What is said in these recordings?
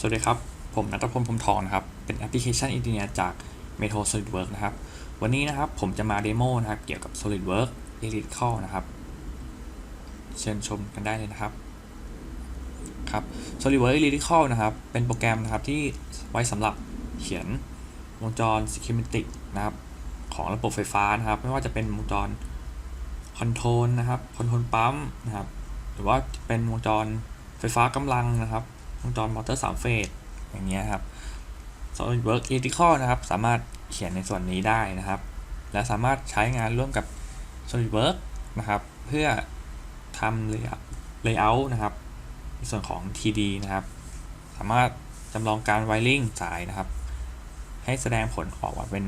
สวัสดีครับ ผมนัทพลพรมทองนะครับ เป็นแอปพลิเคชันอินเทอร์เน็ตจาก Metro SolidWorks นะครับ วันนี้นะครับผมจะมาเดโมนะครับเกี่ยวกับ SolidWorks Electrical นะครับ เชิญชมกันได้เลยนะครับ ครับ SolidWorks Electrical นะครับ เป็นโปรแกรมนะครับที่ไว้สำหรับเขียนวงจร schematic นะครับ ของระบบไฟฟ้านะครับ ไม่ว่าจะเป็นวงจรคอนโทรลนะครับคอนโทรลปั๊มนะครับ หรือว่าเป็นวงจรไฟฟ้ากำลังนะครับ วงจรมอเตอร์สามเฟสอย่างเงี้ยครับ SolidWorks Electrical นะครับ สามารถเขียนในส่วนนี้ได้นะครับ และสามารถใช้งานร่วมกับ SolidWorks นะครับ เพื่อทำ layout นะครับ ในส่วนของ TD นะครับ สามารถจำลองการ wiring สายนะครับ ให้แสดงผลออกมาเป็น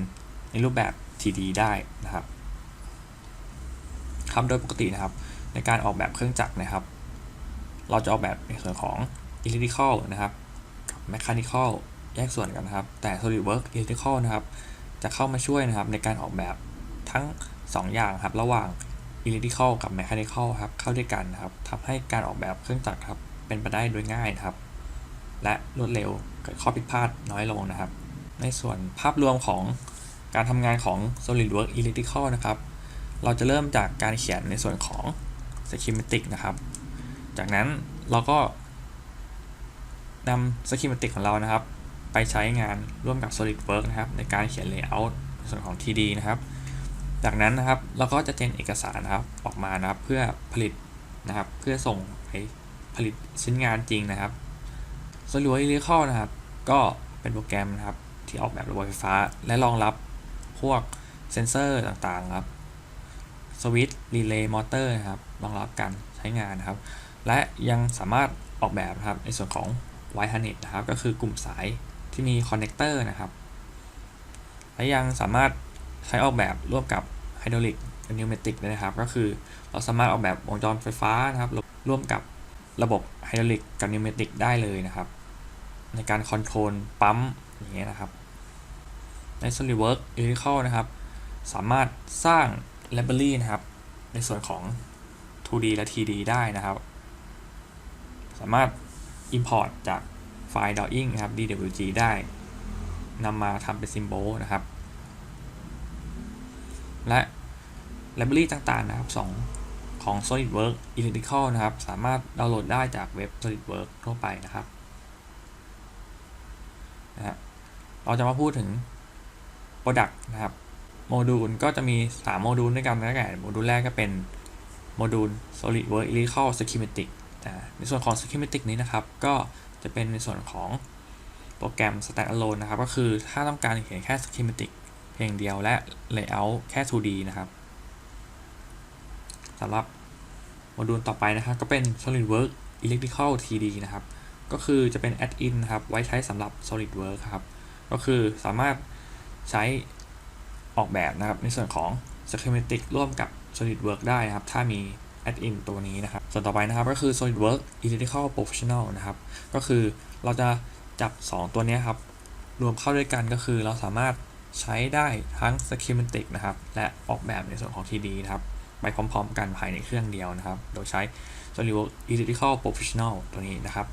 ในรูปแบบ TD ได้นะครับครับโดยปกตินะครับ ในการออกแบบเครื่องจักรนะครับ เราจะออกแบบในส่วนของ electrical นะครับกับ mechanical แยกส่วนกันนะครับ แต่ SolidWorks electrical นะครับ จะเข้ามาช่วยนะครับในการออกแบบทั้ง 2 อย่างครับ ระหว่าง electrical กับ mechanical ครับ เข้าด้วยกันนะครับทำให้การออกแบบเครื่องจักรครับ เป็นไปได้โดยง่ายครับ และรวดเร็วเกิดข้อผิดพลาดน้อยลงนะครับ ในส่วนภาพรวมของการทำงานของ SolidWorks electrical นะครับ เราจะเริ่มจากการเขียนในส่วนของ schematic นะครับ จากนั้นเราก็ นำ schematic ของเรานะครับ ไปใช้งานร่วมกับ SolidWorks นะครับ ในการเขียน layout ส่วนของ TD นะครับ จากนั้นนะครับเราก็จะเจนเอกสารนะครับออกมานะครับเพื่อผลิตนะครับ เพื่อส่งไปผลิตชิ้นงานจริงนะครับ SolidWorks Helical นะครับ ก็เป็นโปรแกรมนะครับที่ออกแบบระบบไฟฟ้า และรองรับพวกเซนเซอร์ต่างๆครับสวิตช์รีเลย์มอเตอร์นะครับรองรับการใช้งานนะครับ และยังสามารถออกแบบนะครับในส่วนของ Wire Harness นะครับ ก็คือกลุ่มสายที่มีคอนเนคเตอร์นะครับ และยังสามารถใช้ออกแบบร่วมกับไฮดรอลิกกับนิวเมติกได้นะครับ ก็คือเราสามารถออกแบบวงจรไฟฟ้านะครับร่วมกับระบบไฮดรอลิกกับนิวเมติกได้เลยนะครับ ในการคอนโทรลปั๊มอย่างเงี้ยนะครับ ใน SolidWorks Electrical นะครับ สามารถสร้าง library นะครับ ในส่วนของ 2D และ 3D ได้นะครับ สามารถ import จากไฟล์ drawing นะครับ DWG ได้นำมาทำเป็น symbol นะครับ และ library ต่างๆนะครับสองของ SolidWorks Electrical นะครับ สามารถดาวน์โหลดได้จากเว็บ SolidWorks ทั่วไปนะครับนะฮะเราจะมาพูดถึง Product นะครับ โมดูลก็จะมี 3 โมดูลด้วยกันนะแก่โมดูลแรกก็เป็น โมดูล SolidWorks Electrical Schematic ในส่วนของ Schematic นี้นะครับ ก็จะเป็นในส่วนของโปรแกรม Standalone นะครับ ก็คือถ้าต้องการเขียนแค่ Schematic เพียงเดียวและ Layout แค่ 2D นะครับสำหรับโมดูลต่อไปนะครับ ก็เป็น SolidWorks Electrical 3D นะครับ ก็คือจะเป็น Add-in นะครับ ไว้ใช้สำหรับ SolidWorks ครับ ก็คือสามารถใช้ออกแบบนะครับ ในส่วนของ schematic ร่วมกับ SolidWorks ได้นะครับ ถ้ามี add-in ตัวนี้นะครับ ส่วนต่อไปนะครับก็คือ SolidWorks Electrical Professional นะครับ ก็คือเราจะจับ 2 ตัวนี้ครับ รวมเข้าด้วยกันก็คือเราสามารถใช้ได้ทั้ง schematic นะครับ และออกแบบในส่วนของ 3D นะครับ ไปพร้อมๆกันภายในเครื่องเดียวนะครับ โดยใช้ SolidWorks Electrical Professional ตัวนี้นะครับ